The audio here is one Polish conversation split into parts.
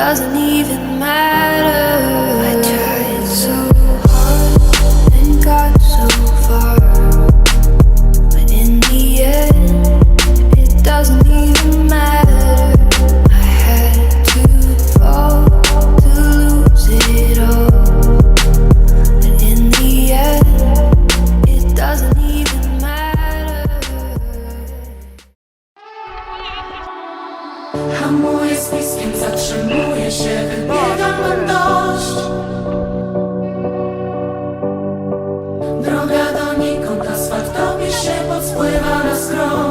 doesn't even matter. strong.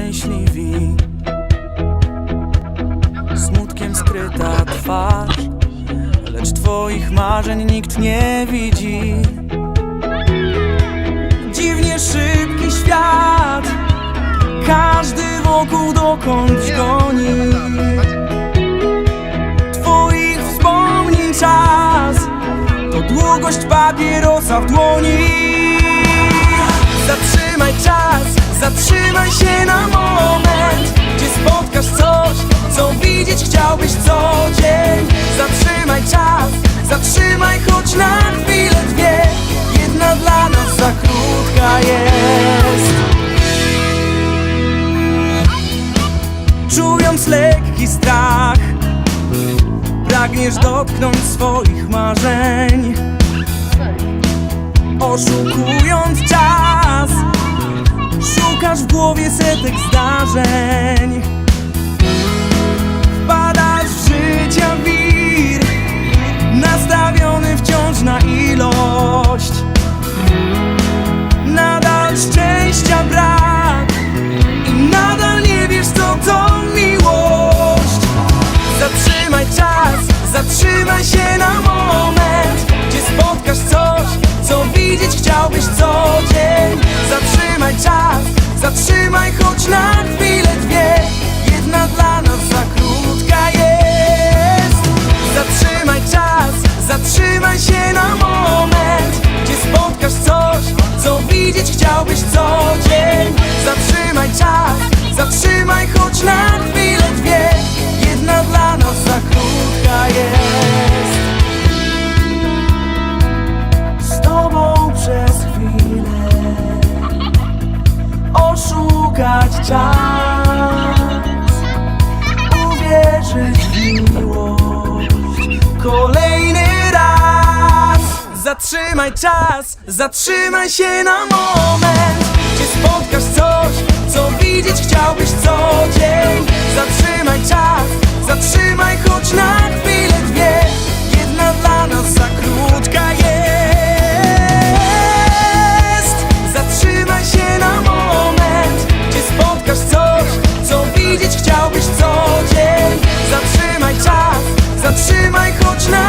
Szczęśliwi. Smutkiem skryta twarz, lecz twoich marzeń nikt nie widzi. Dziwnie szybki świat, każdy wokół dokądś goni. Twoich wspomnień czas to długość papierosa w dłoni Zatrzymaj czas, zatrzymaj się na moment. Gdzie spotkasz coś, co widzieć chciałbyś co dzień? Zatrzymaj czas, zatrzymaj choć na chwilę dwie. Jedna dla nas za krótka jest. Czując lekki strach Pragniesz dotknąć swoich marzeń. Oszukując czas Szukasz w głowie setek zdarzeń czas, zatrzymaj choć na chwilę dwie. Jedna dla nas za krótka jest. Z tobą przez chwilę. Oszukać czas. Uwierzyć w miłość. Kolejny raz. Zatrzymaj czas, zatrzymaj się na moment. Gdzie spotkasz coś, co widzieć chciałbyś co dzień. Zatrzymaj czas, zatrzymaj choć na chwilę dwie. Jedna dla nas za krótka jest. Zatrzymaj się na moment Gdzie spotkasz coś, co widzieć chciałbyś co dzień. Zatrzymaj czas, zatrzymaj choć na